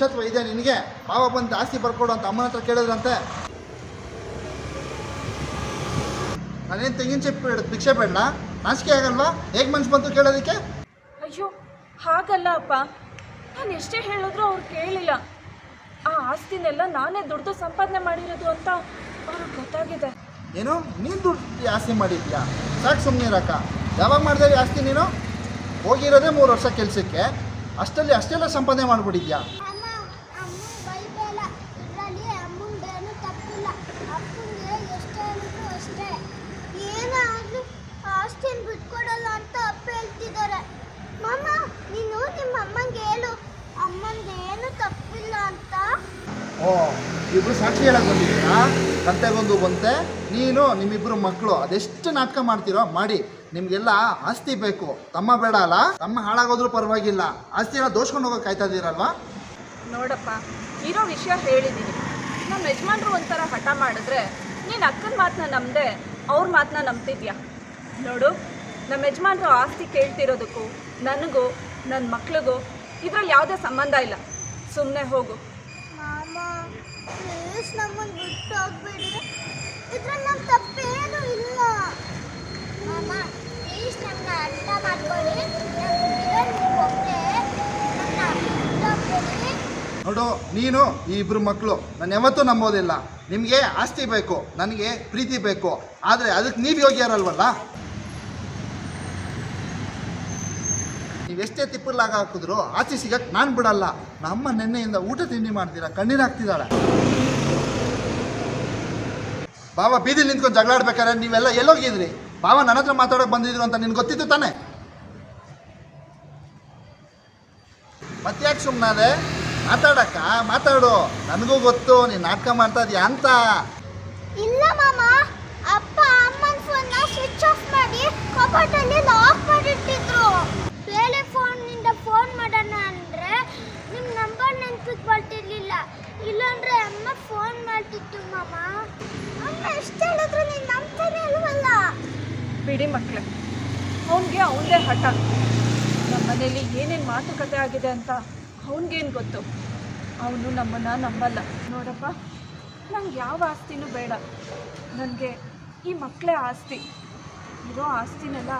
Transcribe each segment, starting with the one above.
ಮನುಷ್ಯತ್ವ ಇದೆ ನಿನಗೆ ಮಾವ ಬಂದು ಆಸ್ತಿ ಬರ್ಕೊಡು ಅಂತ ಅಮ್ಮನ ಹತ್ರ ಕೇಳಿದ್ರಂತೆ. ನಾನೇನು ತೆಂಗಿನ ಚಿಪ್ಪು ಹಿಡಿದು ಭಿಕ್ಷೆ ಬೇಡ ನಾಚಿಕೆ ಆಗಲ್ವಾ? ಹೇಗೆ ಮನ್ಸು ಬಂತು ಕೇಳೋದಕ್ಕೆ? ಅಯ್ಯೋ ಹಾಗಲ್ಲ ಅಪ್ಪ. ನಾನು ಎಷ್ಟೇ ಹೇಳಿದ್ರು ಅವ್ರು ಕೇಳಿಲ್ಲ. ಆ ಆಸ್ತಿನೆಲ್ಲ ನಾನೇ ದುಡ್ದು ಸಂಪಾದನೆ ಮಾಡಿರೋದು ಅಂತ ಅವ್ರಿಗೆ ಗೊತ್ತಾಗಿದೆ. ಏನು? ನೀನು ದುಡ್ಡು ಆಸ್ತಿ ಮಾಡಿದ್ಯಾ? ಸಾಕು ಸುಮ್ಮನೆ ಇರಕ್ಕ. ಯಾವಾಗ ಮಾಡಿದೆ ಆಸ್ತಿ ನೀನು? ಹೋಗಿರೋದೇ ಮೂರು ವರ್ಷ ಕೆಲಸಕ್ಕೆ. ಅಷ್ಟಲ್ಲಿ ಅಷ್ಟೆಲ್ಲ ಸಂಪಾದನೆ ಮಾಡಿಬಿಟ್ಟಿದ್ಯಾ ಅಮ್ಮ ಅಮ್ಮ ಬೈಬೇಡ ಇದರಲ್ಲಿ ಅಮ್ಮಂದೇನು ತಪ್ಪಿಲ್ಲ ಅಪ್ಪಂಗೆ ಎಷ್ಟು ಹೇಳಿದ್ರು ಅಷ್ಟೇ ಏನಾದ್ರೂ ಆಸ್ತಿನ ಬಿಟ್ಕೊಡಲ್ಲ ಅಂತ ಅಪ್ಪ ಹೇಳ್ತಿದ್ದಾರೆ ಮಾಮ ನೀನು ನಿಮ್ಮ ಅಮ್ಮಂಗೆ ಹೇಳು ಅಮ್ಮಂದೇನು ತಪ್ಪಿಲ್ಲ ಅಂತ ಓ ಇಬ್ರು ಸಾಕ್ಷಿ ಹೇಳಕ್ ಬಂದಿದ್ದೀರಾ? ಕಂತೆಗೊಂದು ಬಂತೆ, ನೀನು ನಿಮ್ಮಿಬ್ರು ಮಕ್ಕಳು ಅದೆಷ್ಟು ನಾಟಕ ಮಾಡ್ತೀರೋ ಮಾಡಿ, ನಿಮ್ಗೆಲ್ಲ ಆಸ್ತಿ ಬೇಕು. ತಮ್ಮ ಬೇಡ ಅಲ್ಲ, ತಮ್ಮ ಹಾಳಾಗೋದ್ರೂ ಪರವಾಗಿಲ್ಲ. ಆಸ್ತಿ ಎಲ್ಲ ದೋಷ್ಕೊಂಡು ಹೋಗೋಕೆ ಕಾಯ್ತಾ ಇದ್ದೀರಲ್ವಾ? ನೋಡಪ್ಪ, ಇರೋ ವಿಷಯ ಹೇಳಿದ್ದೀನಿ ನಮ್ಮ ಯಜಮಾನ್ರು ಒಂಥರ ಹಠ ಮಾಡಿದ್ರೆ, ನೀನು ಅಕ್ಕನ ಮಾತನ್ನ ನಂಬದೆ ಅವ್ರ ಮಾತನ್ನ ನಂಬ್ತಿದ್ಯಾ? ನೋಡು ನಮ್ಮ ಯಜಮಾನ್ರು ಆಸ್ತಿ ಕೇಳ್ತಿರೋದಕ್ಕೂ, ನನಗೂ ನನ್ನ ಮಕ್ಳಿಗೂ ಇದ್ರಲ್ಲಿ ಯಾವುದೇ ಸಂಬಂಧ ಇಲ್ಲ. ಸುಮ್ಮನೆ ಹೋಗು. ಪ್ಲೀಸ್ ನಮ್ಮನ್ನು ಬಿಟ್ಟು ಹೋಗ್ಬೇಡಿ. ಇದ್ರಲ್ಲಿ ನಮ್ಮ ತಪ್ಪೇನು ಇಲ್ಲ. ಮಾಮ ಪ್ಲೀಸ್ ನನ್ನ ಅರ್ಥ ಮಾಡ್ಕೊಳ್ಳಿ. ನೋಡು, ನೀನು ಈ ಇಬ್ರು ಮಕ್ಕಳು ನಾನು ಯಾವತ್ತೂ ನಂಬೋದಿಲ್ಲ. ನಿಮಗೆ ಆಸ್ತಿ ಬೇಕು, ನನಗೆ ಪ್ರೀತಿ ಬೇಕು. ಆದರೆ ಅದಕ್ಕೆ ನೀವು ಯೋಗ್ಯರಲ್ವಲ್ಲ? ನೀವೆಷ್ಟೇ ತಿಪ್ಪಲಾಗ ಹಾಕಿದ್ರು ಆಚೆ ಸಿಗಕ್ಕೆ ನಾನು ಬಿಡಲ್ಲ. ನಮ್ಮ ನೆನ್ನೆಯಿಂದ ಊಟ ತಿಂಡಿ ಮಾಡ್ತೀರಾ, ಕಣ್ಣೀರು ಹಾಕ್ತಿದ್ದಾಳೆ ಬಾವ ಬೀದಿ ನಿಂತ್ಕೊಂಡು ಜಗಳಾಡ್ಬೇಕಾದ್ರೆ ನೀವೆಲ್ಲ ಎಲ್ಲೋಗಿದ್ರಿ? ಬಾವ ನನ್ನ ಹತ್ರ ಮಾತಾಡೋಕೆ ಬಂದಿದ್ರು ಅಂತ ನಿನ್ಗೆ ಗೊತ್ತಿತ್ತು ತಾನೆ? ಮತ್ತ್ಯಾಕೆ ಸುಮ್ಮನೆ ಮಾತಾಡಕ್ಕ, ಮಾತಾಡು. ನನಗೂ ಗೊತ್ತು, ನೀನು ನಾಟಕ ಮಾಡ್ತಾ ಇದೀಯ ಅಂತ. ಇಲ್ಲ ಮಾಮ, ಅಪ್ಪ ಅಮ್ಮನ ಫೋನ್ ಸ್ವಿಚ್ ಆಫ್ ಮಾಡಿ ಕಪಾಟಲ್ಲಿ ಲಾಕ್ ಮಾಡಿಟ್ಟಿದ್ರು ಬೇರೆ ಫೋನ್ನಿಂದ ಫೋನ್ ಮಾಡೋಣ ಅಂದರೆ ನಿಮ್ಮ ನೆನ್ಪಿಗೆ ಬರ್ತಿರ್ಲಿಲ್ಲ. ಇಲ್ಲಾಂದ್ರೆ ಅಮ್ಮ ಫೋನ್ ಮಾಡ್ತಿತ್ತು ಮಾಮ. ಅಮ್ಮ, ಎಷ್ಟು ಹೇಳಿದ್ರು ನೀನು ನಂಬ್ತಾನೆ ಅಲ್ವಲ್ಲ ಬಿಡಿ ಮಕ್ಕಳೇ ಅವನಿಗೆ ಅವನದೇ ಹಠ. ನಮ್ಮ ಮನೇಲಿ ಏನೇನು ಮಾತುಕತೆ ಆಗಿದೆ ಅಂತ ಅವನಿಗೇನು ಗೊತ್ತು? ಅವನು ನಮ್ಮನ್ನು ನಂಬಲ್ಲ. ನೋಡಪ್ಪ, ನಂಗೆ ಯಾವ ಆಸ್ತಿನೂ ಬೇಡ. ನನಗೆ ಈ ಮಕ್ಕಳೇ ಆಸ್ತಿ. ಇರೋ ಆಸ್ತಿನೆಲ್ಲ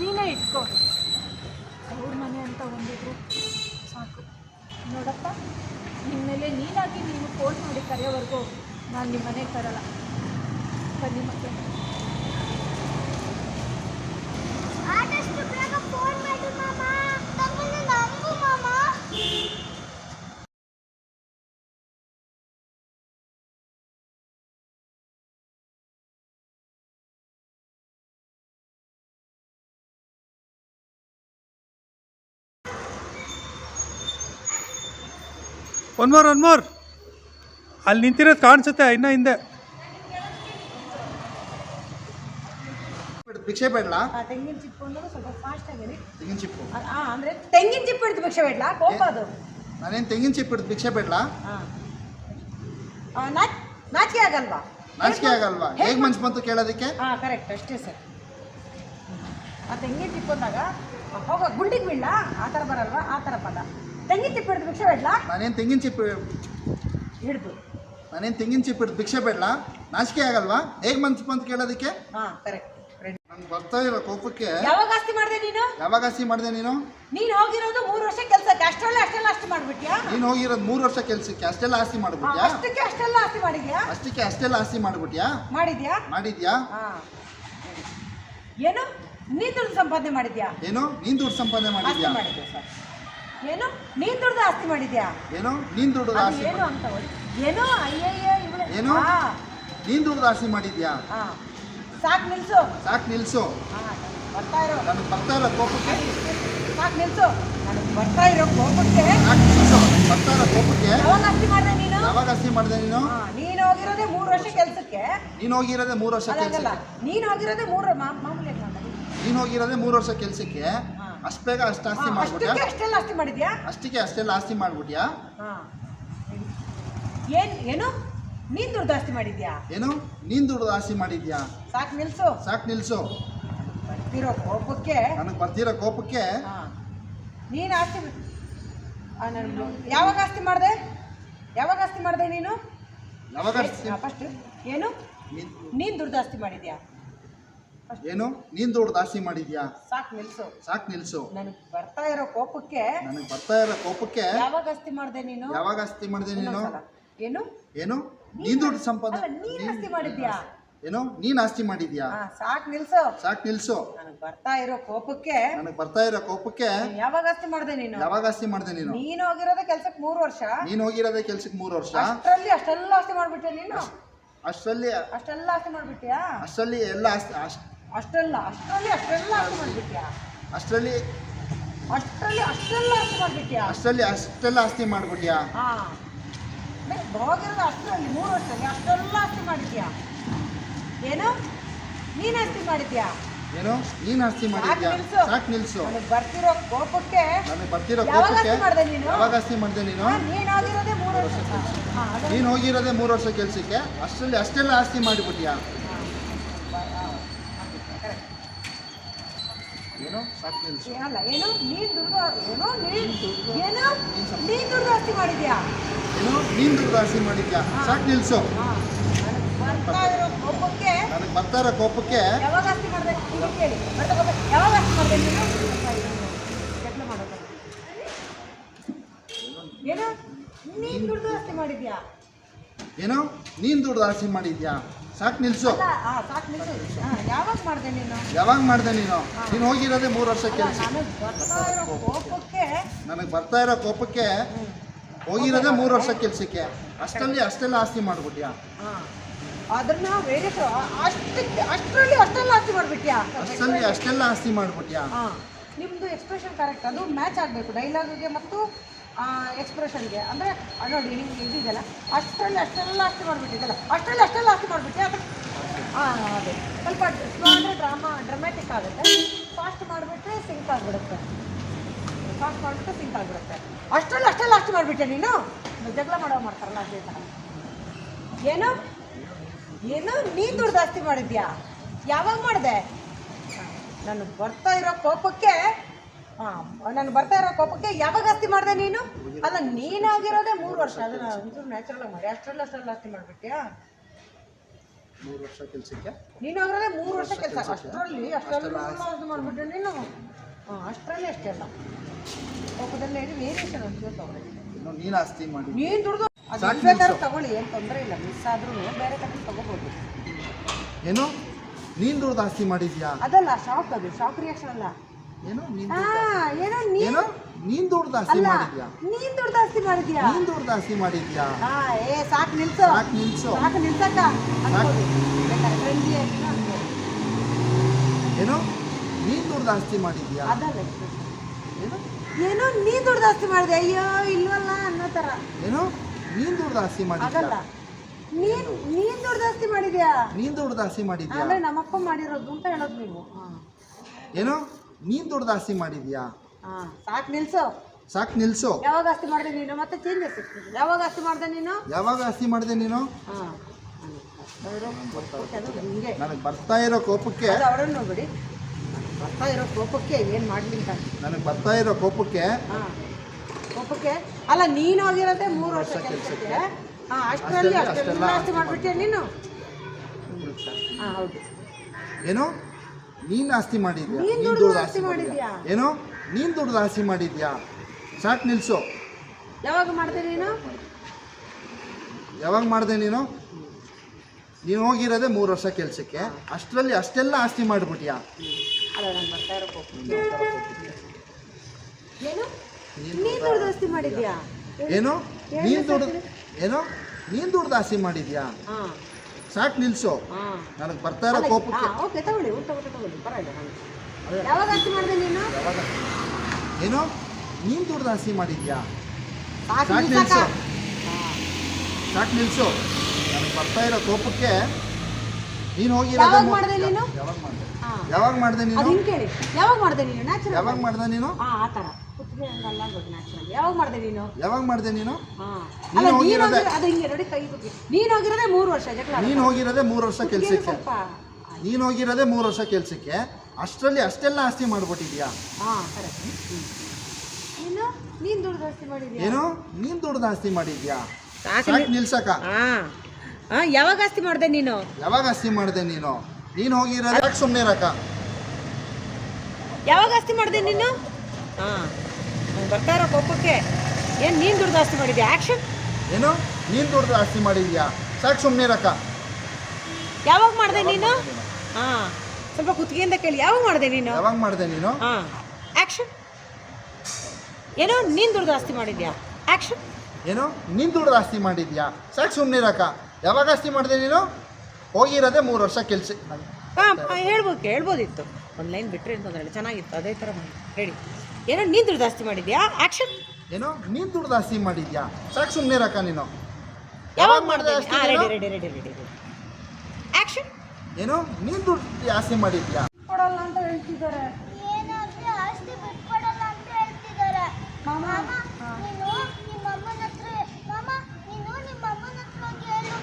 ನೀನೇ ಇಟ್ಕೋ. ಅವ್ರ ಮನೆ ಅಂತ ಒಂದಿದ್ರು ನೋಡಪ್ಪ ನಿಮ್ಮ ಮೇಲೆ ನೀನಾಗಿ ನೀನು ಫೋನ್ ಮಾಡಿ ಕರೆಯೋವರೆಗೂ ನಾನು ನಿಮ್ಮ ಮನೆಗೆ ತರಲ್ಲ ಬನ್ನಿ ಮಕ್ಕಳೇ ಆದಷ್ಟು ಬೇಗ ಫೋನ್ ಮಾಡಿ ಮಾಮ ನಮ್ಮನ್ನ ನಂಬು ಮಾಮ ಒನ್ ಮೋರ್ ಒನ್ ಮೋರ್ ಅಲ್ಲಿ ನಿಂತಿರೋದು ಕಾಣಿಸುತ್ತೆ ಇನ್ನ ಹಿಂದೆ. ಭಿಕ್ಷೆ ಬೇಡಲ್ಲ ಆ ತೆಂಗಿನ ಚಿಪ್ಪು ಅನ್ನೋದು ಸ್ವಲ್ಪ ಫಾಸ್ಟ್ ಆಗಿ ತೆಂಗಿನ ಚಿಪ್ಪು. ಅಂದ್ರೆ ತೆಂಗಿನ ಚಿಪ್ಪು ಹಿಡಿದು ಭಿಕ್ಷೆ ಬೇಡಲ್ಲ ಕೋಪ ಅದು. ನಾನೇನು ತೆಂಗಿನ ಚಿಪ್ಪು ಹಿಡಿದು ಭಿಕ್ಷೆ ನಾಚ್ ನಾಚಿಕೆ ಆಗಲ್ವಾ? ನಾಚಿಕೆ ಆಗಲ್ವಾ? ಹೇಗೆ ಮನ್ಸು ಬಂತು ಕೇಳೋದಕ್ಕೆ? ಹಾಂ ಕರೆಕ್ಟ್ ಅಷ್ಟೇ ಸರ್ ಆ ತೆಂಗಿನ ಚಿಪ್ಪು ಅಂದಾಗ ಹೋಗೋ ಗುಂಡಿಗೆ ಬೀಳ ಆ ಥರ ಬರಲ್ವಾ? ಆ ಥರ ಪದ. ತೆಂಗಿನ ಚಿಪ್ಪು ಹಿಡಿದು ಭಿಕ್ಷೆ ಬೇಡ್ಲಾ? ನಾನೇನು ತೆಂಗಿನ ಚಿಪ್ಪು ಹಿಡಿದು. ನಾನೇನು ತೆಂಗಿನ ಚಿಪ್ಪು ಹಿಡಿದು ಭಿಕ್ಷೆ ಬೇಡಲಾ? ನಾಚಿಕೆ ಆಗಲ್ವಾ? ಹೇಗೆ ಮನ್ಸು ಅಂತ ಕೇಳೋದಕ್ಕೆ? ಹಾ ಕರೆಕ್ಟ್ ನಂಗೆ ಬರ್ತಾ ಇರೋ ಕೋಪಕ್ಕೆ. ಯಾವಾಗ ಆಸ್ತಿ ಮಾಡಿದೆ ನೀನು? ಯಾವಾಗ ಆಸ್ತಿ ಮಾಡಿದೆ ನೀನು? ನೀನು ಹೋಗಿರೋದು ಮೂರು ವರ್ಷ ಕೆಲಸಕ್ಕೆ ಅಷ್ಟೆಲ್ಲ ಅಷ್ಟೆಲ್ಲ ಆಸ್ತಿ ಮಾಡ್ಬಿಟ್ಯಾ? ನೀನು ಹೋಗಿರೋದು ಮೂರು ವರ್ಷ ಕೆಲ್ಸಕ್ಕೆ ಅಷ್ಟೆಲ್ಲ ಆಸ್ತಿ ಮಾಡ್ಬಿಟ್ಯಾ? ಅಷ್ಟಕ್ಕೆ ಅಷ್ಟೆಲ್ಲ ಆಸ್ತಿ ಮಾಡಿದ್ಯಾ? ಅಷ್ಟಕ್ಕೆ ಅಷ್ಟೆಲ್ಲ ಆಸ್ತಿ ಮಾಡ್ಬಿಟ್ಯಾ? ಮಾಡಿದ್ಯಾ? ಮಾಡಿದ್ಯಾ? ಹಾಂ. ಏನು? ನೀನು ದುಡ್ಡು ಸಂಪಾದನೆ ಮಾಡಿದ್ಯಾ? ಏನು? ನೀನ್ ದುಡ್ಡು ಸಂಪಾದನೆ ಮಾಡಿದ್ಯಾ? ಮಾಡಿದ್ಯಾ ಸರ್ ಏನು? ನೀನ್ ದುಡ್ದು ಆಸ್ತಿ ಮಾಡಿದ್ಯಾ? ಏನೋ? ನೀನ್ ದುಡ್ಡು ಅದು ಆಸ್ತಿ ಏನು ಅಂತ ಹೋಗಿ ಏನು ಅಯ್ಯಯ್ಯ ಇವಳು ಏನು? ನೀನು ದುಡ್ಡು ಆಸ್ತಿ ಮಾಡಿದ್ಯಾ? ಸಾಕು ನಿಲ್ಸು. ಸಾಕ್ ನಿಲ್ಸು. ಹಾ ಬರ್ತಾ ಇರೋ ನನಗೆ ಬರ್ತಾ ಕೋಪಕ್ಕೆ ಸಾಕು ನಿಲ್ಸು. ನನಗೆ ಬರ್ತಾ ಇರೋ ಕೋಪಕ್ಕೆ ಸಾಕು ನಿಲ್ಸು. ಬರ್ತಾ ಕೋಪಕ್ಕೆ ಯಾವಾಗ ಆಸ್ತಿ ಮಾಡಿದೆ ನೀನು? ಯಾವಾಗ ಮಾಡಿದೆ ನೀನು? ಹಾ ನೀನು ಹೋಗಿರೋದೇ ಮೂರು ವರ್ಷ ಕೆಲ್ಸಕ್ಕೆ. ನೀನ್ ಹೋಗಿರೋದೇ ಮೂರು ವರ್ಷ ಅದಾಗಲ್ಲ ಕೆಲ್ಸಕ್ಕೆ. ನೀನು ಹೋಗಿರೋದೇ ಮೂರು ಮಾ- ಮಾಮೂಲಿ? ನೀನು ಹೋಗಿರೋದೇ ಮೂರು ವರ್ಷ ಕೆಲ್ಸಕ್ಕೆ. ಅಷ್ಟು ಬೇಗ ಅಷ್ಟು ಆಸ್ತಿ ಮಾಡ್ಬಿಟ್ಯಾ? ಅಷ್ಟಕ್ಕೆ ಅಷ್ಟೆಲ್ಲ ಆಸ್ತಿ ಮಾಡಿದ್ಯಾ? ಅಷ್ಟಕ್ಕೆ ಅಷ್ಟೆಲ್ಲ ಆಸ್ತಿ ಮಾಡ್ಬಿಟ್ಯಾ? ಹಾ. ಏನು ಏನು? ನೀನು ದುಡ್ಡು ಆಸ್ತಿ ಮಾಡಿದ್ಯಾ? ಏನು? ನೀನು ದುಡ್ದು ಆಸ್ತಿ ಮಾಡಿದ್ಯಾ? ಸಾಕು ನಿಲ್ಸು. ಸಾಕು ನಿಲ್ಸು. ಬರ್ತಿರೋ ಕೋಪಕ್ಕೆ? ನನಗೆ ಬರ್ತಿರೋ ಕೋಪಕ್ಕೆ? ಹಾ. ನೀನು ಆಸ್ತಿ ಆ, ನಾನು ಯಾವಾಗ ಆಸ್ತಿ ಮಾಡಿದೆ? ಯಾವಾಗ ಆಸ್ತಿ ಮಾಡಿದೆ ನೀನು? ಯಾವಾಗ ಆಸ್ತಿ? ಫಸ್ಟ್ ಏನು? ನೀನ್- ನೀನು ದುಡ್ದು ಆಸ್ತಿ ಮಾಡಿದ್ಯಾ? ಏನು? ನೀನ್ ದೊಡ್ಡ ಆಸ್ತಿ ಮಾಡಿದ್ಯಾ? ಸಾಕ್ ನಿಲ್ಸು. ಸಾಕ್ ನಿಲ್ಸು. ನನಗೆ ಬರ್ತಾ ಇರೋ ಕೋಪಕ್ಕೆ ನನಗೆ ಬರ್ತಾ ಇರೋ ಕೋಪಕ್ಕೆ ಯಾವಾಗ ಆಸ್ತಿ ಮಾಡಿದೆ ನೀನು? ಯಾವಾಗ ಆಸ್ತಿ ಮಾಡಿದೆ ನೀನು? ಇನ್ನೊಂದ್ಸಲ. ಏನು? ಏನು? ನೀನ್ ದುಡ್ಡು ಅಲ್ಲ ಸಂಪಾದನೆ ನೀನ್ ಆಸ್ತಿ ಮಾಡಿದ್ಯಾ? ಏನು? ನೀನ್ ಆಸ್ತಿ ಮಾಡಿದ್ಯಾ? ಹಾ ಸಾಕು ನಿಲ್ಸು. ಸಾಕ್ ನಿಲ್ಸು. ನನಗೆ ಬರ್ತಾ ಇರೋ ಕೋಪಕ್ಕೆ ನನಗೆ ಬರ್ತಾ ಇರೋ ಕೋಪಕ್ಕೆ ಯಾವಾಗ ಆಸ್ತಿ ಮಾಡಿದೆ ನೀನು? ಯಾವಾಗ ಆಸ್ತಿ ಮಾಡಿದೆ ನೀನು? ನೀನ್ ಹೋಗಿರೋದೇ ಕೆಲ್ಸಕ್ಕೆ ಮೂರು ವರ್ಷ. ನೀನ್ ಹೋಗಿರೋದೇ ಕೆಲ್ಸಕ್ಕೆ ಮೂರು ವರ್ಷ? ಅಷ್ಟರಲ್ಲಿ ಅಷ್ಟೆಲ್ಲ ಆಸ್ತಿ ಮಾಡ್ಬಿಟ್ಟೆ ನೀನು? ಅಷ್ಟರಲ್ಲಿ ಅಷ್ಟೆಲ್ಲ ಆಸ್ತಿ ಮಾಡ್ಬಿಟ್ಟಿಯಾ? ಅಷ್ಟರಲ್ಲಿ ಎಲ್ಲ ಆಸ್ತಿ ಅಷ್ಟ್- ಅಷ್ಟೆಲ್ಲ ಅಷ್ಟರಲ್ಲಿ ಅಷ್ಟೆಲ್ಲ ಅರ್ಥ ಮಾಡ್ಬಿಟ್ಯಾ? ಅಷ್ಟರಲ್ಲಿ ಅಷ್ಟರಲ್ಲಿ ಅಷ್ಟೆಲ್ಲ ಅರ್ಥ ಮಾಡ್ಬಿಟ್ಯಾ? ಅಷ್ಟರಲ್ಲಿ ಅಷ್ಟೆಲ್ಲ ಆಸ್ತಿ ಮಾಡ್ಬಿಟ್ಯಾ? ಹಾ. ಹೋಗಿರೋದು ಅಷ್ಟರಲ್ಲಿ ಮೂರು ವರ್ಷದಲ್ಲಿ ಅಷ್ಟೆಲ್ಲ ಆಸ್ತಿ ಮಾಡಿದ್ಯಾ? ಏನು? ನೀನು ಆಸ್ತಿ ಮಾಡಿದ್ಯಾ? ಏನು? ನೀನ್ ಆಸ್ತಿ ಮಾಡಿದ್ಯಾ? ಸಾಕ್ ನಿಲ್ಸು. ನನಗೆ ಬರ್ತಿರೋ ಕೋಪಕ್ಕೆ ನನಗೆ ಬರ್ತಿರೋ ಕೋಪಕ್ಕೆ ಮಾಡ್ದೆ ನೀನು? ಯಾವಾಗ ಆಸ್ತಿ ಮಾಡಿದೆ ನೀನು? ನೀನು ಹೋಗಿರೋದೇ ಮೂರು ವರ್ಷ. ನೀನು ಹೋಗಿರೋದೇ ಮೂರು ವರ್ಷ ಕೆಲಸಕ್ಕೆ? ಅಷ್ಟರಲ್ಲಿ ಅಷ್ಟೆಲ್ಲ ಆಸ್ತಿ ಮಾಡಿಬಿಟ್ಯಾ? ಏನು ಸಾಕ್ ನಿಲ್ಸು. ಅಲ್ಲ ಏನೋ ನೀನ್ ಏನೋ ನೀನ್ ಏನು ನೀನು ಮಾಡಿದ್ಯಾ? ಏನೋ ನೀನು ಮಾಡಿದ್ಯಾ? ಸಾಕ್ ನಿಲ್ಸು. ಬರ್ತಾ ಇರೋ ಕೋಪಕ್ಕೆ ನನಗೆ ಬರ್ತಾ ಇರೋ ಕೋಪಕ್ಕೆ ಯಾವಾಗ ಆಸ್ತಿ ಮಾಡಿದೆ? ಈಗ ಕೇಳಿ. ಬರ್ತಾ ಕೋಪ ಯಾವಾಗ ಆಸ್ತಿ ಮಾಡಿದೆ ನೀನು? ಮಾಡೋದು. ಏನೋ ನೀನ್ ದುಡ್ದು ಆಸ್ತಿ ಮಾಡಿದ್ಯಾ? ಏನೋ ನೀನು ದುಡ್ಡು ಆಸ್ತಿ ಮಾಡಿದ್ಯಾ? ಸಾಕ್ ನಿಲ್ಸು. ಸಾಕು ನಿಲ್ಸು. ಯಾವಾಗ ಮಾಡಿದೆ ನೀನು? ಯಾವಾಗ ಮಾಡಿದೆ ನೀನು? ನೀನು ಹೋಗಿರೋದೆ ಮೂರು ವರ್ಷ ಕೆಲಸ. ನನಗೆ ಬರ್ತಾ ಇರೋ ಕೋಪಕ್ಕೆ ಹೋಗಿರೋದೆ ಮೂರು ವರ್ಷ ಕೆಲಸಕ್ಕೆ. ಅಷ್ಟಲ್ಲಿ ಅಷ್ಟೆಲ್ಲ ಆಸ್ತಿ ಮಾಡ್ಬಿಟ್ಯಾ. ಅದನ್ನ ವೇರಿಯಸ್ ಅಷ್ಟಕ್ಕೆ ಅಷ್ಟರಲ್ಲಿ ಅಷ್ಟೆಲ್ಲ ಆಸ್ತಿ ಮಾಡ್ಬಿಟ್ಯಾ? ನಿಮ್ದು ಅಷ್ಟೆಲ್ಲ ಆಸ್ತಿ ಮಾಡ್ಬಿಟ್ಯಾ? ನಿಮ್ಮದು ಎಕ್ಸ್ಪ್ರೆಷನ್ ಕರೆಕ್ಟ್ ಅದು ಮ್ಯಾಚ್ ಆಗಬೇಕು. ಡೈಲಾಗ್ಗೆ ಮತ್ತು ಎಕ್ಸ್ಪ್ರೆಷನ್ಗೆ ಅಂದರೆ ನೋಡಿ, ನಿಮ್ಗೆ ಇದಿದೆಯಲ್ಲ ಅಷ್ಟರಲ್ಲಿ ಅಷ್ಟೆಲ್ಲ ಆಸ್ತಿ ಮಾಡಿಬಿಟ್ಟಿದ್ದಲ್ಲ. ಅಷ್ಟರಲ್ಲಿ ಅಷ್ಟೆಲ್ಲ ಆಸ್ತಿ ಮಾಡಿಬಿಟ್ಟೆ ಅದು ಹಾಂ ಅದೇ. ಸ್ವಲ್ಪ ಸ್ಲೋ ಅಂದರೆ ಡ್ರಾಮಾ ಡ್ರಮ್ಯಾಟಿಕ್ ಆಗುತ್ತೆ. ಫಾಸ್ಟ್ ಮಾಡಿಬಿಟ್ರೆ ಸಿಂಕ್ ಆಗಿಬಿಡುತ್ತೆ. ಫಾಸ್ಟ್ ಮಾಡಿಬಿಟ್ರೆ ಸಿಂಕ್ ಆಗಿಬಿಡುತ್ತೆ. ಅಷ್ಟರಲ್ಲಿ ಅಷ್ಟೆಲ್ಲ ಆಸ್ತಿ ಮಾಡಿಬಿಟ್ಟೆ ನೀನು? ಜಗಳ ಮಾಡೋ ಮಾಡ್ತಾರಲ್ಲ ಅದೇ ಥರ ಏನು? ಏನು? ನೀನು ದುಡ್ಡು ಆಸ್ತಿ ಮಾಡಿದ್ಯಾ? ಯಾವಾಗ ಮಾಡಿದೆ? ನಾನು ಬರ್ತಾ ಇರೋ ಕೋಪಕ್ಕೆ ಹಾಂ ನಾನು ಬರ್ತಾ ಇರೋ ಕೋಪಕ್ಕೆ ಯಾವಾಗ ಆಸ್ತಿ ಮಾಡಿದೆ ನೀನು? ಅಲ್ಲ ನೀನಾಗಿರೋದೇ ಮೂರು ವರ್ಷ. ಅದನ್ನ ಒಂಚೂರು ನ್ಯಾಚುರಲ್ ಆಗಿ ಮಾಡಿ. ಅಷ್ಟರಲ್ಲಿ ಅಷ್ಟರಲ್ಲಿ ಆಸ್ತಿ ಮಾಡಿಬಿಟ್ಯಾ ಮೂರು ವರ್ಷ ಕೆಲಸಕ್ಕೆ? ನೀನು ಆಗಿರೋದೇ ಮೂರು ವರ್ಷ ಕೆಲಸ. ಅಷ್ಟರಲ್ಲಿ ಅಷ್ಟೆಲ್ಲ ಆಸ್ತಿ ಮಾಡಿಬಿಟ್ಟೆ ನೀನು? ಹಾಂ ಅಷ್ಟರಲ್ಲಿ ಅಷ್ಟೆಲ್ಲ ಕೋಪದಲ್ಲಿ ಹೇಳಿ ವೇರಿಯೇಷನ್ ಅಂತ ತಗೊಳ್ಳಿ ನೀನು ಆಸ್ತಿ ಮಾಡಿ. ನೀನು ದುಡ್ದು ಅದು. ತಗೊಳ್ಳಿ ಏನು ತೊಂದರೆ ಇಲ್ಲ. ಮಿಸ್ ಆದ್ರೂ ಬೇರೆ ಕಡೆ ತಗೋಬೋದು. ಏನು? ನೀನು ದುಡ್ದು ಆಸ್ತಿ ಮಾಡಿದ್ಯಾ? ಅದಲ್ಲ ಶಾಕ್ ಅದು. ಶಾಕ್ ರಿಯಾಕ್ಷನ್ ಅಲ್ಲ. ಏನು ನೀನ್ ಏನೋ ನೀನು ನೀನ್ ದುಡ್ಡು ಅಲ್ಲ ಮಾಡಿದ್ಯಾ? ನೀನ್ ದುಡ್ಡು ಜಾಸ್ತಿ ಮಾಡಿದ್ಯಾ? ನೀನ್ ದುಡ್ಡು ಆಸ್ತಿ ಮಾಡಿದ್ಯಾ? ಏ ಸಾಕು ನಿಲ್ಸು. ಸಾಕು ನಿಲ್ಸು. ಸಾಕು ನಿಲ್ಸಕ್ಕ. ಏನೋ ನೀನ್ ದುಡ್ಡು ಆಸ್ತಿ ಮಾಡಿದ್ಯಾ. ಏನು? ಏನೋ ನೀನ್ ದುಡ್ಡು ಜಾಸ್ತಿ ಮಾಡಿದೆ. ಅಯ್ಯೋ ಇಲ್ವಲ್ಲ ಅನ್ನೋ ತರ. ಏನೋ ನೀನ್ ದುಡ್ಡು ಅದಲ್ಲ ಮಾಡಿದ್ಯಾ? ನೀನ್ ನೀನ್ ದುಡ್ಡು ಜಾಸ್ತಿ ಮಾಡಿದ್ಯಾ? ನೀನ್ ದುಡ್ಡು ಮಾಡಿದ್ಯಾ? ಅಂದ್ರೆ ನಮ್ಮಪ್ಪ ಮಾಡಿರೋದು ಅಂತ ಹೇಳೋದು ನೀವು. ಹಾ. ಏನು? ನೀನ್ ದೊಡ್ಡದು ಆಸ್ತಿ ಮಾಡಿದ್ಯಾ? ಹಾ ಸಾಕು ನಿಲ್ಸು. ಸಾಕ್ ನಿಲ್ಸು. ಯಾವಾಗ ಆಸ್ತಿ ಮಾಡಿದೆ ನೀನು? ಮತ್ತೆ ಚೇಂಜಸ್ ಯಾವಾಗ ಆಸ್ತಿ ಮಾಡಿದೆ ನೀನು? ಯಾವಾಗ ಆಸ್ತಿ ಮಾಡಿದೆ ನೀನು? ಹಾಂ. ಹಿಂಗೆ ನನಗೆ ಬರ್ತಾ ಇರೋ ಕೋಪಕ್ಕೆ ಅವರನ್ನು ಬಿಡಿ. ಬರ್ತಾ ಇರೋ ಕೋಪಕ್ಕೆ ಏನು ಮಾಡ್ಲಿಂತ? ನನಗೆ ಬರ್ತಾ ಇರೋ ಕೋಪಕ್ಕೆ ಹಾಂ. ಕೋಪಕ್ಕೆ? ಅಲ್ಲ ನೀನು ಹೋಗಿರೋದೇ ಮೂರು ವರ್ಷ ಕೆಲಸಕ್ಕೆ. ಹಾಂ ಅಷ್ಟರಲ್ಲಿ ಅಷ್ಟೆಲ್ಲ ಆಸ್ತಿ ಮಾಡಿಬಿಟ್ಟೆ ನೀನು? ಹಾಂ ಹೌದು. ಏನು? ನೀನ್ ಆಸ್ತಿ ಮಾಡಿದ್ಯಾ? ನೀನ್ ದುಡ್ದು ಆಸ್ತಿ ಮಾಡಿದ್ಯಾ? ಮಾಡಿದ್ಯಾ? ಏನು? ನೀನ್ ದುಡ್ದು ಆಸ್ತಿ ಮಾಡಿದ್ಯಾ? ಸಾಕ್ ನಿಲ್ಸು. ಯಾವಾಗ ಮಾಡಿದೆ ನೀನು? ಯಾವಾಗ ಮಾಡಿದೆ ನೀನು? ನೀನು ಹೋಗಿರೋದೇ ಮೂರು ವರ್ಷ ಕೆಲಸಕ್ಕೆ. ಅಷ್ಟರಲ್ಲಿ ಅಷ್ಟೆಲ್ಲ ಆಸ್ತಿ ಮಾಡಿಬಿಟ್ಯಾ? ಅಲ್ಲ ನಾನು ಬರ್ತಾ ಇರೋ ಕೋಪ. ಏನು? ನೀನು ದುಡ್ದು ಆಸ್ತಿ ಮಾಡಿದ್ಯಾ? ಏನು? ನೀನ್ ದುಡ್ದು ಏನು? ನೀನ್ ದುಡ್ದು ಆಸ್ತಿ ಮಾಡಿದ್ಯಾ? ಹಾಂ. ಸಾಕ್ ನಿಲ್ಸು. ನನಗೆ ಬರ್ತಾ ಇರೋ ಕೋಪಕ್ಕೆ. ಓಕೆ ತಗೊಳ್ಳಿ ಊಟ ಊಟ ತಗೊಳ್ಳಿ ಪರವಾಗಿಲ್ಲ ನಾನು ಯಾವಾಗ ಆಸ್ತಿ ಮಾಡಿದೆ ನೀನು? ಏನು? ನೀನ್ ದುಡ್ದು ಆಸ್ತಿ ಮಾಡಿದ್ಯಾ? ಸಾಕು? ನಿಲ್ಸು. ಸಾಕ್ ನಿಲ್ಸು. ನನಗೆ ಬರ್ತಾ ಇರೋ ಕೋಪಕ್ಕೆ ನೀನು ಹೋಗಿ ಯಾವಾಗ ಮಾಡ್ದೆ ನೀನು? ಯಾವಾಗ ಮಾಡಿದೆ. ಯಾವಾಗ ನೀನು? ಹಿಂಗೆ ಕೇಳಿ. ಯಾವಾಗ ಮಾಡ್ದೆ ನೀನು? ನ್ಯಾಚುರಲ್ ಯಾವಾಗ ಮಾಡಿದೆ ನೀನು? ಆ ಥರ. ಕುತ್ತಿಗೆ ಹಂಗಲ್ಲ ಗೊತ್ತು ನ್ಯಾಚುರಲ್ ಯಾವಾಗ ಮಾಡಿದೆ ನೀನು? ಯಾವಾಗ ಮಾಡಿದೆ ನೀನು? ಹಾಂ. ನೀನು ಅಲ್ಲ ನೀನು ಹೋಗಿರೋದೇ- ಹೋಗಿರೋ- ಅದು ಹಿಂಗೆ ನೋಡಿ ಕೈ ಬಗ್ಗೆ ನೀನು ಹೋಗಿರೋದೇ ಮೂರು ವರ್ಷ ಜಗಳ ನೀನು ಹೋಗಿರೋದೇ ಮೂರು ವರ್ಷ ಕೆಲಸಕ್ಕೆ. ಸ್ವಲ್ಪ ನೀನು ಹೋಗಿರೋದೇ ಮೂರು ವರ್ಷ ಕೆಲಸಕ್ಕೆ. ಅಷ್ಟರಲ್ಲಿ ಅಷ್ಟೆಲ್ಲ ಆಸ್ತಿ ಮಾಡ್ಬಿಟ್ಟಿದ್ಯಾ? ಹಾಂ ಕರೆಕ್ಟ್ ನೀನು? ನೀನು ದುಡ್ಡು ಜಾಸ್ತಿ ಮಾಡಿದ್ಯಾ? ಏನು? ನೀನು ದುಡ್ದು ಆಸ್ತಿ ಮಾಡಿದ್ಯಾ? ಸಾಕು ಸಾಕ್ ನಿಲ್ಸಕ. ಹಾಂ. ಹಾಂ ಯಾವಾಗ ಆಸ್ತಿ ಮಾಡಿದೆ ನೀನು? ಯಾವಾಗ ಆಸ್ತಿ ಮಾಡಿದೆ ನೀನು? ನೀನು ಹೋಗಿರೋದೇ ಸುಮ್ಮನೆ ಇರಕ ಯಾವಾಗ ಆಸ್ತಿ ಮಾಡಿದೆ ನೀನು? ಹಾಂ. ಬರ್ತಾ ಇರೋ ಕೋಪಕ್ಕೆ? ಏನು ನೀನು ದುಡ್ಡು ಜಾಸ್ತಿ ಮಾಡಿದ್ಯಾ? ಆ್ಯಕ್ಷನ್ ಏನು? ನೀನು ದುಡ್ದು ಆಸ್ತಿ ಮಾಡಿದ್ಯಾ? ಸಾಕು ಸುಮ್ಮನೆ ರಕ್ಕ ಯಾವಾಗ ಮಾಡಿದೆ ನೀನು? ಹಾಂ. ಸ್ವಲ್ಪ ಕುತ್ತಿಗೆಯಿಂದ ಕೇಳಿ. ಯಾವಾಗ ಮಾಡಿದೆ ನೀನು? ಯಾವಾಗ ಮಾಡಿದೆ ನೀನು? ಹಾಂ. ಆ್ಯಕ್ಷನ್ ಏನೋ? ನೀನು ದುಡ್ಡು ಆಸ್ತಿ ಮಾಡಿದ್ಯಾ? ಆ್ಯಕ್ಷನ್ ಏನು? ನೀನು ದುಡ್ದು ಆಸ್ತಿ ಮಾಡಿದ್ಯಾ? ಸಾಕು ಸುಮ್ಮನೆ ರಕ್ಕ ಯಾವಾಗ ಆಸ್ತಿ ಮಾಡಿದೆ ನೀನು? ಹೋಗಿರೋದೆ ಮೂರು ವರ್ಷ ಕೆಲಸ. ಹಾಂ ಹೇಳ್ಬೋದು ಹೇಳ್ಬೋದಿತ್ತು ಒಂದು ಲೈನ್ ಬಿಟ್ಟರೆ ಅಂತಂದ್ರೆ ಚೆನ್ನಾಗಿತ್ತು. ಅದೇ ಥರ ಮಾಡಿ. ಹೇಳಿ. ಏನೋ ನೀನು ದುಡ್ಡು ಜಾಸ್ತಿ ಮಾಡಿದ್ಯಾ? ಆಕ್ಷನ್ ಏನೋ ನೀನ್ ದುಡ್ಡು ಜಾಸ್ತಿ ಮಾಡಿದ್ಯಾ? ಸಾಕು ಸುಮ್ಮನೆ ಇರಕ ನೀನು. ಯಾವಾಗ ಮಾಡಿದೆ action? Ready ready ready ready ಏನು ನೀನ್ ದುಡ್ಡು ಜಾಸ್ತಿ ಮಾಡಿದ್ಯಾ? ಕೊಡಲ್ಲ ಅಂತ ಹೇಳ್ತಿದ್ದಾರೆ ಏನಾದ್ರೆ ಆಸ್ತಿ ಬಿಟ್ಕೊಡಲ್ಲ ಅಂತ ಹೇಳ್ತಿದ್ದಾರೆ ಮಾಮ ನೀನು ನಿಮ್ಮ ಅಮ್ಮನ ಹತ್ರ ಮಾಮ ನೀನು ನಿಮ್ಮ ಅಮ್ಮನ ಹತ್ರ ಹೋಗಿ ಹೇಳು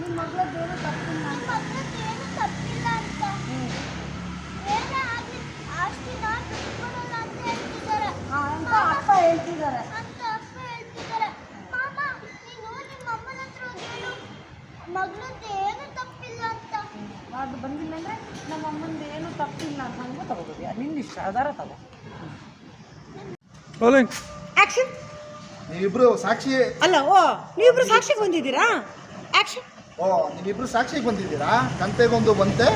ನಿಮ್ಮ ಮಗಳದ್ದೇನು ತಪ್ಪಿಲ್ಲ ನಿಮ್ಮ ಮಗಳದ್ದೇನು ತಪ್ಪಿಲ್ಲ ಅಂತ ಏನೇ ಆಗ್ಲಿ ಆಸ್ತಿನ ಬಿಟ್ಕೊಡಲ್ಲ ಅಂತ ಹೇಳ್ತಿದ್ದಾರೆ ಅಂತ ಅಪ್ಪ ಹೇಳ್ತಿದ್ದಾರೆ ಅಂತ ಅಪ್ಪ ಹೇಳ್ತಿದ್ದಾರೆ ಮಾಮ ನೀನು ನಿಮ್ಮ ಅಮ್ಮನ ಹತ್ರ ಹೋಗಿ ಹೇಳು ಮಗಳದ್ದು ಏನು ತಪ್ಪಿಲ್ಲ ಅಂತ ಅದು ಬಂದಿಲ್ಲ ಅಂದರೆ ನಮ್ಮ ಅಮ್ಮಂದು ಏನು ತಪ್ಪಿಲ್ಲ ಅಂತ ಹಂಗೆ ತಗೋಬೋದು ನಿನ್ನ ಇಷ್ಟ ಅದಾರ ತಗೋ ರೋಲಿಂಗ್ ಆ್ಯಕ್ಷನ್ ನೀವಿಬ್ರು ಸಾಕ್ಷಿ ಅಲ್ಲ ಓ ನೀವಿಬ್ರು ಸಾಕ್ಷಿಗೆ ಬಂದಿದ್ದೀರಾ? ಆ್ಯಕ್ಷನ್ ಓ ನೀವಿಬ್ರು ಸಾಕ್ಷಿಗೆ ಬಂದಿದ್ದೀರಾ? ಕಂತೆಗೊಂದು ಬಂತೆ.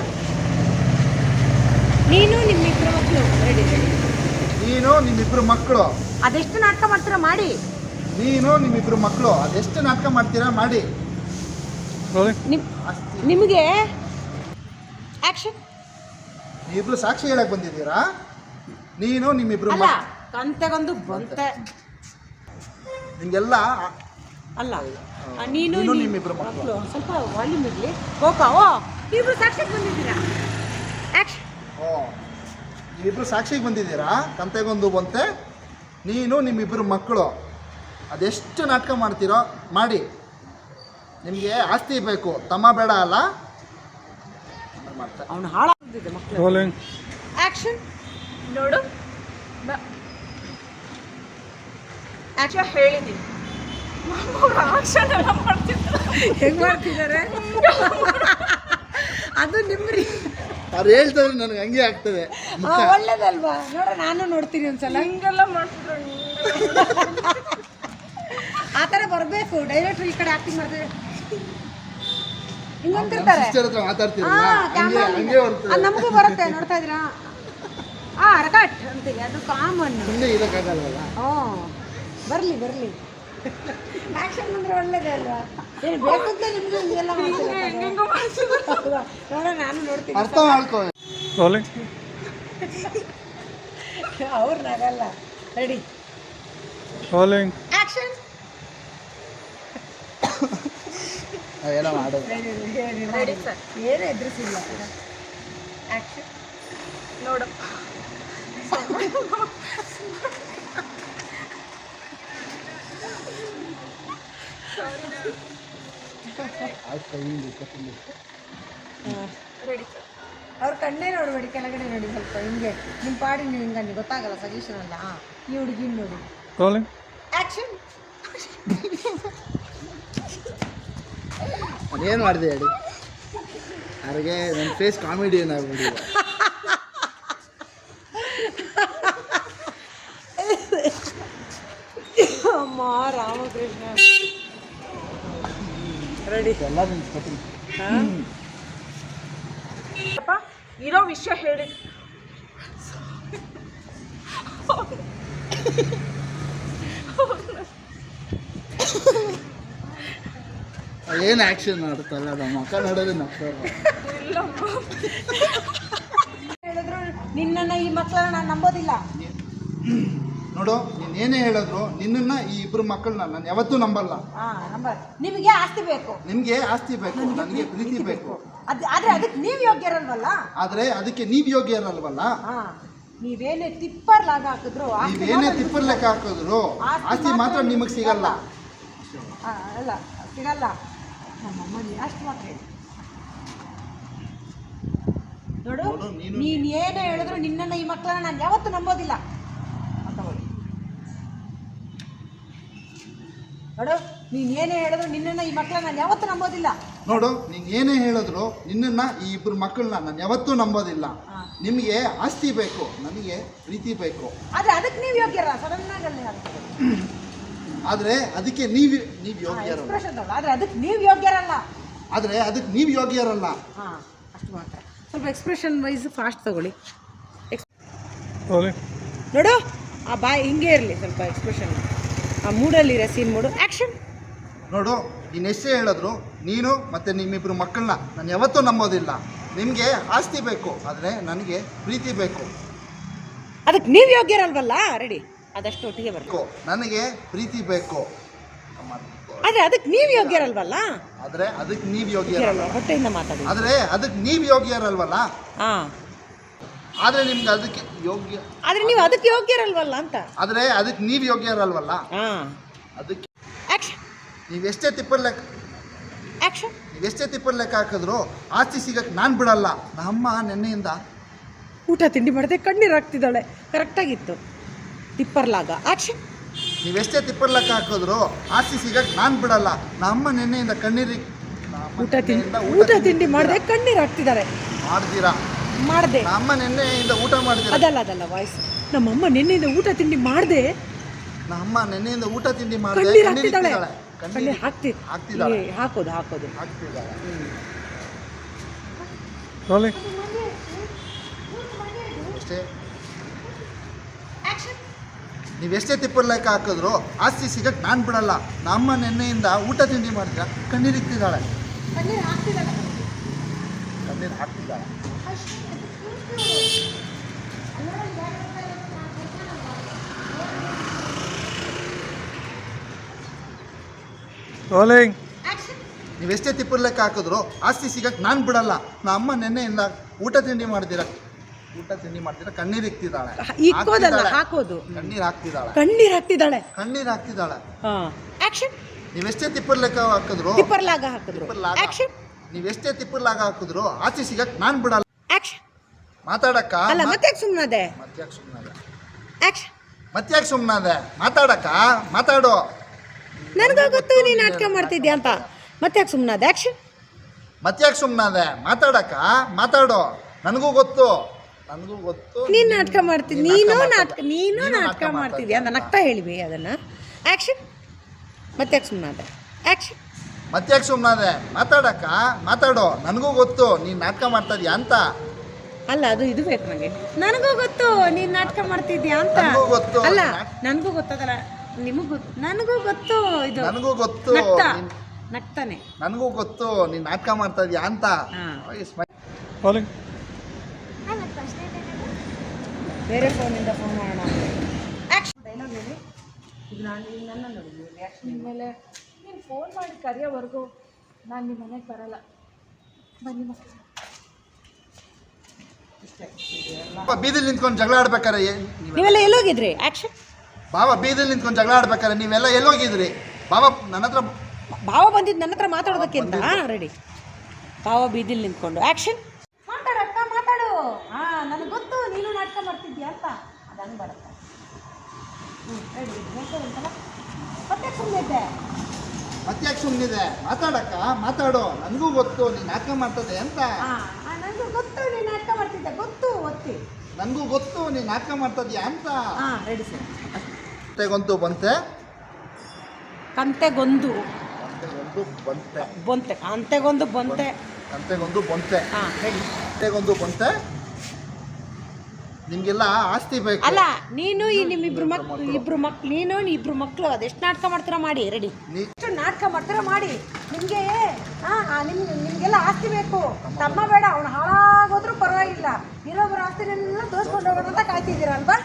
ನೀನು ನಿಮ್ಮಿಬ್ರು ಮಕ್ಕಳು. ರೆಡಿ ರೆಡಿ ನೀನು ನಿಮ್ಮಿಬ್ರು ಮಕ್ಕಳು. ಅದೆಷ್ಟು ನಾಟಕ ಮಾಡ್ತೀರಾ ಮಾಡಿ. ನೀನು ನಿಮ್ಮಿಬ್ರು ಮಕ್ಕಳು. ಅದೆಷ್ಟು ನಾಟಕ ಮಾಡ್ತೀರಾ ಮಾಡಿ. ರೋಲಿಂಗ್ ನಿಮ್ ಆಸ್ತಿ. ನಿಮಗೆ ಆ್ಯಕ್ಷನ್ ನೀವಿಬ್ರು ಸಾಕ್ಷಿ ಹೇಳಕ್ ಬಂದಿದ್ದೀರಾ? ನೀನು ನಿಮ್ಮಿಬ್ರು ಅಲ್ಲ ಮಕ್- ಕಂತೆಗೊಂದು ಬಂತೆ. ಹಿಂಗೆಲ್ಲ ಅಲ್ಲ ಆ, ನೀನು ನೀನು ನೀ- ನಿಮ್ಮಿಬ್ರು ಮಕ್ಕಳು. ಸ್ವಲ್ಪ ವಾಲ್ಯೂಮ್ ಇರಲಿ. ಗೋಪಾ ಓ ಇಬ್ರು ಸಾಕ್ಷಿಗೆ ಬಂದಿದ್ದೀರಾ? ಆ್ಯಕ್ಷನ್ ಓ ನೀವಿಬ್ರು ಸಾಕ್ಷಿಗೆ ಬಂದಿದ್ದೀರಾ? ಕಂತೆಗೊಂದು ಬಂತೆ. ನೀನು ನಿಮ್ಮಿಬ್ಬರು ಮಕ್ಕಳು. ಅದೆಷ್ಟು ನಾಟಕ ಮಾಡ್ತೀರೋ ಮಾಡಿ. ನಿಮಗೆ ಆಸ್ತಿ ಬೇಕು. ತಮ್ಮ ಬೇಡ ಅಲ್ಲ? ಅವನು ಹಾಳಾಗ್ತಿದೆ ಮಕ್ಕಳು. ಆ್ಯಕ್ಷನ್ ನೋಡು. ಆ್ಯಕ್ಚುಲಿ ಹೇಳಿದ್ದೀನಿ ಹೆಂಗ್ ಮಾಡ್ತಿದ್ದಾರೆ? ಅದು ನಿಮ್ರಿ. ಅವ್ರು ಹೇಳ್ತಾರೆ ನನಗೆ ಹಂಗೆ ಆಗ್ತದೆ. ಒಳ್ಳೇದಲ್ವಾ? ನೋಡ ನಾನು ನೋಡ್ತೀನಿ ಒಂದ್ಸಲ. ಹಿಂಗೆಲ್ಲ ಮಾಡ್ತಿದ್ರು ಆ ಥರ ಬರಬೇಕು. ಡೈರೆಕ್ಟ್ ಈ ಕಡೆ ಆಕ್ಟಿಂಗ್ ಮಾಡ್ತಿದ್ರೆ. ಹಿಂಗಂತಿರ್ತಾರೆ ನಮಗೂ ಬರುತ್ತೆ ನೋಡ್ತಾ ಇದ್ದೀರಾ? ಆ ರಕಟ್ ಅಂತೀವಿ. ಅದು ಕಾಮನ್ ಇರೋಕ್ಕಾಗಲ್ವಲ್ಲ? ಹ್ಞೂ ಬರಲಿ ಬರಲಿ. ಆ್ಯಕ್ಷನ್ ಅಂದರೆ ಒಳ್ಳೇದೇ ಅಲ್ವಾ? ಏನು ಬೇಕು ಅಂತ ನಿಮಗೆ ಹಿಂಗೆಲ್ಲ ಮಾಡ್ತೀರಾ ನೋಡೋಣ ನಾನು ನೋಡ್ತೀನಿ. ಅರ್ಥ ಮಾಡ್ಕೋ. ಅವ್ರು ನಗಲ್ಲ. ರೆಡಿ. ರೋಲಿಂಗ್ ಆ್ಯಕ್ಷನ್ ಏನೋ ಮಾಡೋದು ಸರ್. ಏನು ಎದುರಿಸಿಲ್ಲ ಆ್ಯಕ್ಷನ್ ನೋಡಪ್ಪ ರೆಡಿ ಸರ್ ಅವ್ರ ಕಣ್ಣೇ ನೋಡಬೇಡಿ ಕೆಳಗಡೆ ನೋಡಿ ಸ್ವಲ್ಪ ಹಿಂಗೆ. ನಿಮ್ಮ ಪಾಡಿ ನೀವು ಹಿಂಗೆ ಗೊತ್ತಾಗಲ್ಲ ಸಜೆಷನ್ ಅಲ್ಲ ಈ ಹುಡುಗಿನ ನೋಡಿ. ರೋಲಿಂಗ್ ಆ್ಯಕ್ಷನ್ ಅದೇನು ಮಾಡಿದೆ ಹೇಳಿ? ಅವ್ರಿಗೆ ನನ್ನ ಫೇಸ್ ಕಾಮಿಡಿ ಏನಾಗ್ಬಿಡಿ ಅಮ್ಮ ರಾಮಕೃಷ್ಣ. ರೆಡಿ. ಅಪ್ಪ ಇರೋ ವಿಷಯ ಹೇಳಿ. ಏನು ಆ್ಯಕ್ಷನ್ ಮಾಡುತ್ತಲ್ಲ ನಮ್ಮ ಮಕ್ಕ ನೋಡೋದು ಹೇಳಿದ್ರು ನಿನ್ನನ್ನು ಈ ಮಕ್ಕಳನ್ನ ನಾನು ನಂಬೋದಿಲ್ಲ. ನೋಡು ನೀನ್ ಏನೇ ಹೇಳಿದ್ರು ನಿನ್ನನ್ನು ಈ ಇಬ್ರು ಮಕ್ಕಳನ್ನ ನಾನು ಯಾವತ್ತೂ ನಂಬಲ್ಲ. ಹಾಂ ನಂಬರ್ ನಿಮಗೆ ಆಸ್ತಿ ಬೇಕು. ನಿಮಗೆ ಆಸ್ತಿ ಬೇಕು ನನಗೆ ಪ್ರೀತಿ ಬೇಕು. ಅದು ಆದರೆ ಅದಕ್ಕೆ ನೀವು ಯೋಗ್ಯರಲ್ವಲ್ಲ? ಆದ್ರೆ ಅದಕ್ಕೆ ನೀವು ಯೋಗ್ಯ ಇರಲ್ವಲ್ಲ ಹಾಂ ನೀವೇನೇ ತಿಪ್ಪರ್ ಲಾಗ ಹಾಕಿದ್ರು ಆಸ್ತಿ ನೀವೇನೇ ಮಾತ್ರ ತಿಪ್ಪರ್ ಲೆಕ್ಕ ಹಾಕಿದ್ರು ಆಸ್ತಿ ಆಸ್ತಿ ಮಾತ್ರ ನಿಮಗೆ ಸಿಗಲ್ಲ. ಆ, ಅಲ್ಲ ಸಿಗಲ್ಲ. ನಮ್ಮಮ್ಮ ನೀ- ಅಷ್ಟು ಮಾತ್ರ ಹೇಳಿ. ನೋಡು ನೋಡು, ನೀನು- ನೀನು ಏನೇ ಹೇಳಿದ್ರು ನಿನ್ನನ್ನು ಈ ಮಕ್ಕಳನ್ನ ನಾನು ಯಾವತ್ತೂ ನಂಬೋದಿಲ್ಲ ಅಂತ ಹೇಳಿ ನೋಡು ನೀನು ಏನೇ ಹೇಳಿದ್ರು ನಿನ್ನನ್ನು ಈ ಮಕ್ಕಳನ್ನ ನಾನು ಯಾವತ್ತೂ ನಂಬೋದಿಲ್ಲ. ನೋಡು ನೀನು ಏನೇ ಹೇಳಿದ್ರು ನಿನ್ನನ್ನು ಈ ಇಬ್ಬರು ಮಕ್ಕಳನ್ನ ನಾನು ಯಾವತ್ತೂ ನಂಬೋದಿಲ್ಲ. ನಿಮಗೆ ಆಸ್ತಿ ಬೇಕು ನನಗೆ ಪ್ರೀತಿ ಬೇಕು. ಆದರೆ ಅದಕ್ಕೆ ನೀವು ಯೋಗ್ಯರ? ಸಡನ್ನಾಗಿ ಆದರೆ ಆದ್ರೆ ಅದಕ್ಕೆ ನೀವು ನೀವು ಯೋಗ್ಯರಲ್ಲ. ಎಕ್ಸ್ಪ್ರೆಷನ್ ತಗೊಳ್ಳಿ. ಆದರೆ ಅದಕ್ಕೆ ನೀವು ಯೋಗ್ಯರಲ್ಲ. ಆದರೆ ಅದಕ್ಕೆ ನೀವು ಯೋಗ್ಯರಲ್ಲ. ಹಾಂ ಅಷ್ಟು ಮಾತ್ರ. ಸ್ವಲ್ಪ ಎಕ್ಸ್ಪ್ರೆಷನ್ ವೈಸ್ ಫಾಸ್ಟ್ ತಗೊಳ್ಳಿ. ನೋಡು ಆ ಬಾಯ್ ಹಿಂಗೆ ಇರಲಿ ಸ್ವಲ್ಪ ಎಕ್ಸ್ಪ್ರೆಷನ್ ಆ ಮೂಡಲ್ಲಿರೋ ಸೀನ್ ಮೂಡು. ಆ್ಯಕ್ಷನ್ ನೋಡು ನೀನು ಎಷ್ಟೇ ಹೇಳಿದ್ರು ನೀನು ಮತ್ತು ನಿಮ್ಮಿಬ್ಬರು ಮಕ್ಕಳನ್ನ ನಾನು ಯಾವತ್ತೂ ನಂಬೋದಿಲ್ಲ. ನಿಮಗೆ ಆಸ್ತಿ ಬೇಕು ಆದರೆ ನನಗೆ ಪ್ರೀತಿ ಬೇಕು. ಅದಕ್ಕೆ ನೀವು ಯೋಗ್ಯರಲ್ವಲ್ಲ? ರೆಡಿ ಅದಷ್ಟು ಒಟ್ಟಿಗೆ ಬರ್ಬೇಕು ಬೇಕು. ನನಗೆ ಪ್ರೀತಿ ಬೇಕು. ಆದರೆ ಅದಕ್ಕೆ ನೀವು ಯೋಗ್ಯರಲ್ವಲ್ಲ? ಆದರೆ ಅದಕ್ಕೆ ನೀವು ಯೋಗ್ಯರಲ್ವ ಹೊಟ್ಟೆಯಿಂದ ಮಾತಾಡಿ. ಆದರೆ ಅದಕ್ಕೆ ನೀವು ಯೋಗ್ಯರಲ್ವಲ್ಲ? ಹಾಂ ಆದರೆ ನಿಮ್ಗೆ ಅದಕ್ಕೆ ಯೋಗ್ಯ ಆದ್ರೆ ನೀವು ಅದಕ್ಕೆ ಯೋಗ್ಯರಲ್ವಲ್ಲ ಅಂತ? ಆದರೆ ಅದಕ್ಕೆ ನೀವು ಯೋಗ್ಯರಲ್ವಲ್ಲ? ಹಾ. ಅದಕ್ಕೆ ನೀವೆಷ್ಟೇ ತಿಪ್ಪರ್ ಲೆಕ್ಕ ನೀವ್ ನೀವೆಷ್ಟೇ ತಿಪ್ಪರ್ ಲೆಕ್ಕ ಹಾಕಿದ್ರು ಆಸ್ತಿ ಸಿಗಕ್ಕೆ ನಾನು ಬಿಡಲ್ಲ. ನಮ್ಮ ನೆನ್ನೆಯಿಂದ ಊಟ ತಿಂಡಿ ಮಾಡದೆ ಕಣ್ಣೀರು ಹಾಕ್ತಿದ್ದಾಳೆ. ಕರೆಕ್ಟಾಗಿತ್ತು ತಿಪ್ಪರ್ಲಾಗ ನೀವ್ ನೀವೆಷ್ಟೇ ತಿಪ್ಪರ್ ಲೆಕ್ಕ ಹಾಕಿದ್ರು ಆಸ್ತಿ ಸಿಗಕ್ಕೆ ನಾನು ಬಿಡಲ್ಲ. ನಮ್ಮ ನೆನ್ನೆಯಿಂದ ಕಣ್ಣೀರಿ ನಮ್ಮ ಊಟ ತಿಂಡಿ ನೆನ್ನೆಯಿಂದ ಊಟ ತಿಂಡಿ ಮಾಡದೆ ಕಣ್ಣೀರು ಹಾಕ್ತಿದ್ದಾರೆ. ಮಾಡ್ತೀರಾ? ಮಾಡದೆ. ನಮ್ಮ ನೆನ್ನೆಯಿಂದ ಊಟ ಮಾಡಿದೆ ಅದಲ್ಲ ಅದಲ್ಲ ವಾಯ್ಸ್ ನಮ್ಮಮ್ಮ ನಿನ್ನೆಯಿಂದ ಊಟ ತಿಂಡಿ ಮಾಡಿದೆ. ನಮ್ಮ ನೆನ್ನೆಯಿಂದ ಊಟ ತಿಂಡಿ ಮಾಡಿದೆ. ಕಣ್ಣೀರು ಹಾಕ್ತಿದ್ದಾಳೆ. ಕಣ್ಣೀರು ಹಾಕ್ತಿ ಹಾಕ್ತಿದ್ದಾಳೆ. ಏ, ಹಾಕೋದು ಹಾಕೋದು. ಹಾಕ್ತಿದ್ದಾಳೆ. ರೋಲಿಂಗ್ ಅಷ್ಟೇ. ನೀವೆಷ್ಟೇ ತಿಪ್ಪರ್ ಲೆಕ್ಕ ಹಾಕಿದ್ರು ಆಸ್ತಿ ಸಿಗಕ್ಕೆ ನಾನು ಬಿಡಲ್ಲ. ನಮ್ಮ ನೆನ್ನೆಯಿಂದ ಊಟ ತಿಂಡಿ ಮಾಡಿದ್ರ ಕಣ್ಣೀರು ಇಕ್ತಿದ್ದಾಳೆ ಕಣ್ಣೀರು ಹಾಕ್ತಿದ್ದಾಳೆ. ಕಣ್ಣೀರು ಹಾಕ್ತಿದ್ದಾಳೆ. ರೋಲಿಂಗ್ ನೀವೆಷ್ಟೇ ತಿಪ್ಪರ್ ಲೆಕ್ಕ ಹಾಕಿದ್ರು ಆಸ್ತಿ ಸಿಗಕ್ಕೆ ನಾನು ಬಿಡಲ್ಲ. ನಮ್ಮ ನೆನ್ನೆಯಿಂದ ಊಟ ತಿಂಡಿ ಮಾಡಿದಿರ ಊಟ ತಿಂಡಿ ಮಾಡ್ತೀರ? ಕಣ್ಣೀರ್ ಇಕ್ತಿದ್ದಾಳೆ. ಇಕ್ಕೋದಲ್ಲ. ಹಾಕೋದು. ಕಣ್ಣೀರ್ ಹಾಕ್ತಿದ್ದಾಳೆ. ಕಣ್ಣೀರ್ ಹಾಕ್ತಿದ್ದಾಳೆ. ಕಣ್ಣೀರು ಹಾಕ್ತಿದ್ದಾಳೆ. ಹಾಂ. ಆ್ಯಕ್ಷನ್ ನೀವೆಷ್ಟೇ ತಿಪ್ಪರ್ ಲೆಕ್ಕ ಹಾಕಿದ್ರು ತಿಪ್ಪರ್ಲಾಗ ಹಾಕಿದ್ರು. ತಿಪ್ಪರ್ ಲಾಗ ಆ್ಯಕ್ಷನ್ ನೀವೆಷ್ಟೇ ತಿಪ್ಪರ್ ಲಾಗ ಹಾಕಿದ್ರು ಆಚೆ ಸಿಗಕ್ಕೆ ನಾನು ಬಿಡಲ್ಲ. ಆ್ಯಕ್ಷನ್ ಮಾತಾಡಕ್ಕ? ಅಲ್ಲ ಮತ್ತೆ ಸುಮ್ಮನದೆ ಮತ್ತ್ಯಾಕೆ ಸುಮ್ಮನಾದೆ ಆ್ಯಕ್ಷನ್ ಮತ್ತ್ಯಾಕೆ ಸುಮ್ಮನದೆ ಮಾತಾಡಕ್ಕ? ಮಾತಾಡು. ನನಗೂ ಗೊತ್ತು ನೀನು ನಾಟಕ ಮಾಡ್ತಿದ್ಯಾ ಅಂತ. ಮತ್ತೆ ಸುಮ್ಮನದೆ ಆಕ್ಷನ್ ಮತ್ತ್ಯಾಕೆ ಸುಮ್ಮನದೆ ಮಾತಾಡಕ್ಕ? ಮಾತಾಡು. ನನಗೂ ಗೊತ್ತು. ನನಗೂ ಗೊತ್ತು. ನೀನು ನಾಟಕ ಮಾಡ್ತಿದ್ದಿ ನೀನು ನಾಟಕ ನೀನು ನಾಟಕ ಮಾಡ್ತಿದ್ಯಾ ಅಂತ ನಗ್ತಾ ಹೇಳಿವಿ ಅದನ್ನು. ಆ್ಯಕ್ಷನ್ ಮತ್ತೆ ಯಾಕೆ ಸುಮ್ಮನದೆ ಆ್ಯಕ್ಷನ್ ಮತ್ತ್ಯಾಕೆ ಸುಮ್ಮನಾದೆ ಮಾತಾಡಕ್ಕ? ಮಾತಾಡು. ನನಗೂ ಗೊತ್ತು. ನೀನು ನಾಟಕ ಮಾಡ್ತಾ ಇದೀಯ ಅಂತ. ಅಲ್ಲ ಅದು ಇದು ಬೇಕು ನನಗೆ ನನಗೂ ಗೊತ್ತು ನೀನ್ ನಾಟಕ ಮಾಡ್ತಿದ್ಯಾ ಅಂತ. ನನಗೂ ಗೊತ್ತು. ಅಲ್ಲ ನನಗೂ ಗೊತ್ತದಲ್ಲ ನಿಮಗೂ ಗೊತ್ತು ನನಗೂ ಗೊತ್ತು ಇದು. ನನಗೂ ಗೊತ್ತು. ನಗ್ತಾ. ನೀನ್- ನಗ್ತಾನೆ. ನನಗೂ ಗೊತ್ತು ನೀನ್ ನಾಟಕ ಮಾಡ್ತಾ ಇದೀಯ ಅಂತ. ಹಾ. ಓಯ್ ಸ್ಮೈ- ರೋಲಿಂಗ್ ಬೇರೆ ಫೋನಿಂದ ಫೋನ್ ಮಾಡೋಣ. ಡೈಲಾಗ್ ಹೇಳಿ. ಇದು ನಾನು ನನ್ನ ನೋಡಿದ್ವಿ ರಿಯಾಕ್ಷನ್ ಮೇಲೆ ನೀನು ಫೋನ್ ಮಾಡಿ ಕರೆಯೋವರೆಗೂ ನಾನು ನಿಮ್ಮ ಮನೆಗೆ ಬರಲ್ಲ. ಬನ್ನಿ ಮಕ್ಕಳು. ಬೀದಿಲಿ ನಿಂತ್ಕೊಂಡು ಜಗಳ ಆಡ್ಬೇಕಾರೆ ಏನ್- ನೀವೆಲ್ಲ- ನೀವೆಲ್ಲ ಎಲ್ಲೋಗಿದ್ರಿ? ಆ್ಯಕ್ಷನ್ ಬಾಬಾ ಬೀದಿಲಿ ನಿಂತ್ಕೊಂಡು ಜಗಳ ಆಡ್ಬೇಕಾರೆ ನೀವೆಲ್ಲ ಎಲ್ಲೋಗಿದ್ರಿ? ಬಾಬಾ ನನ್ನ ಹತ್ರ ಭಾವ ಬಂದಿದ್ದು ನನ್ನ ಹತ್ರ ಮಾತಾಡೋದಕ್ಕೆ ಅಂತ ರೆಡಿ ಭಾವ ಬೀದಿಲಿ ನಿಂತ್ಕೊಂಡು. ಆ್ಯಕ್ಷನ್ ಮಾತಾಡಕ್ಕ ಮಾತಾಡು. ಹಾಂ ನನಗೆ ಗೊತ್ತು ನೀನು ನಾಟಕ ಮಾಡ್ತಿದ್ಯಾ ಅಂತ. ಅದು ಹಂಗೆ ಬರುತ್ತೆ ಹ್ಞೂ ರೆಡಿ ಮತ್ತೆ ಸುಮ್ಮನೆ ಇದ್ದೆ ಮತ್ತ್ಯಾಕೆ ಸುಮ್ಮನಿದೆ ಮಾತಾಡಕ್ಕ ಮಾತಾಡು. ನನಗೂ ಗೊತ್ತು ನೀನು ನಾಟಕ ಮಾಡ್ತದೆ ಅಂತ. ಹಾಂ ನನಗೂ ಗೊತ್ತು ನೀನು ನಾಟಕ ಮಾಡ್ತಿದ್ದೆ. ಗೊತ್ತು ಒತ್ತಿ. ನನಗೂ ಗೊತ್ತು ನೀನು ನಾಟಕ ಮಾಡ್ತಿದ್ಯಾ ಅಂತ. ಹಾಂ ರೆಡಿ ಸರ್ ತೆಗೊಂತು ಬಂತೆ. ಕಂತೆಗೊಂದು. ಕಂತೆಗೊಂದು ಬಂತೆ. ಬೊಂತೆ ಕಂತೆಗೊಂದು ಬಂತೆ. ಕಂತೆಗೊಂದು ಬಂತೆ. ಹಾಂ ರೆಡಿ ಕಂತೆಗೊಂದು ಬಂತೆ. ನಿಮಗೆಲ್ಲ ಆಸ್ತಿ ಬೇಕು. ಅಲ್ಲ ನೀನು ಈ ನಿಮ್ಮಿಬ್ರು ಮಕ್ಳು ಇಬ್ರು ಮಕ್ಳು ನೀನು ಇಬ್ರು ಮಕ್ಕಳು ಅದೆಷ್ಟು ನಾಟಕ ಮಾಡ್ತೀರಾ ಮಾಡಿ ರೆಡಿ ನೀ ಎಷ್ಟು ನಾಟಕ ಮಾಡ್ತೀರಾ ಮಾಡಿ. ನಿಮಗೆ ನಿಮ್ಗೆ ನಿಮಗೆಲ್ಲ ಆಸ್ತಿ ಬೇಕು. ತಮ್ಮ ಬೇಡ ಅವ್ನು ಹಾಳಾಗೋದ್ರೂ ಪರವಾಗಿಲ್ಲ. ಇರೋಬ್ರ ಆಸ್ತಿನೆಲ್ಲ ತೋರಿಸ್ಕೊಂಡು ಹೋಗೋಣ ಅಂತ ಕಾಯ್ತಿದ್ದೀರಾ ಅಲ್ವಾ?